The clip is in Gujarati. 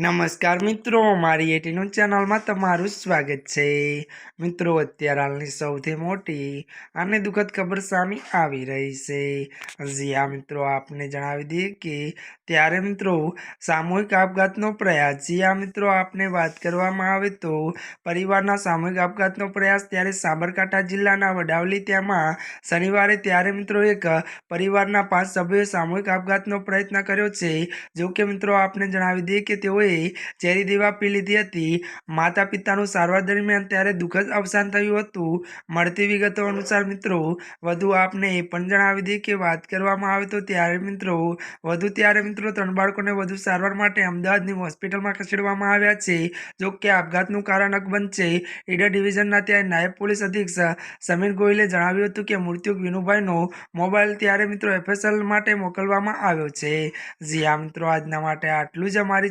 નમસ્કાર મિત્રો, મારી એટીનું ચેનલમાં તમારું સ્વાગત છે. મિત્રો, અત્યારે હાલની સૌથી મોટી અને દુઃખદ ખબર સામે આવી રહી છે. જી આ મિત્રો, આપને જણાવી દઈએ કે ત્યારે મિત્રો સામૂહિક આપઘાતનો પ્રયાસ, જી આ મિત્રો, આપને વાત કરવામાં આવે તો પરિવારના સામૂહિક આપઘાતનો પ્રયાસ ત્યારે સાબરકાંઠા જિલ્લાના વડાવલી ત્યાંમાં શનિવારે ત્યારે મિત્રો એક પરિવારના પાંચ સભ્યોએ સામૂહિક આપઘાતનો પ્રયત્ન કર્યો છે. જો કે મિત્રો, આપને જણાવી દઈએ કે તેઓએ ઝેરી દવા પી લીધી હતી. માતા પિતાનું સારવાર દરમિયાન ત્યારે દુઃખદ અવસાન થયું હતું. મળતી વિગતો અનુસાર મિત્રો, વધુ આપને એ પણ જણાવી દઈએ કે વાત કરવામાં આવે તો ત્યારે મિત્રો, વધુ ત્યારે મિત્રો ત્રણ બાળકોને વધુ સારવાર માટે અમદાવાદની હોસ્પિટલમાં ખસેડવામાં આવ્યા છે. જો કે આપઘાતનું કારણ અકબંધ છે. ઈડર ડિવિઝનના ત્યાં નાયબ પોલીસ અધિક્ષક સમીર ગોયલે જણાવ્યું હતું કે મૃત્યુ વિનુભાઈનો મોબાઈલ ત્યારે મિત્રો એફએસએલ માટે મોકલવામાં આવ્યો છે. જી આ મિત્રો, આજના માટે આટલું જ અમારી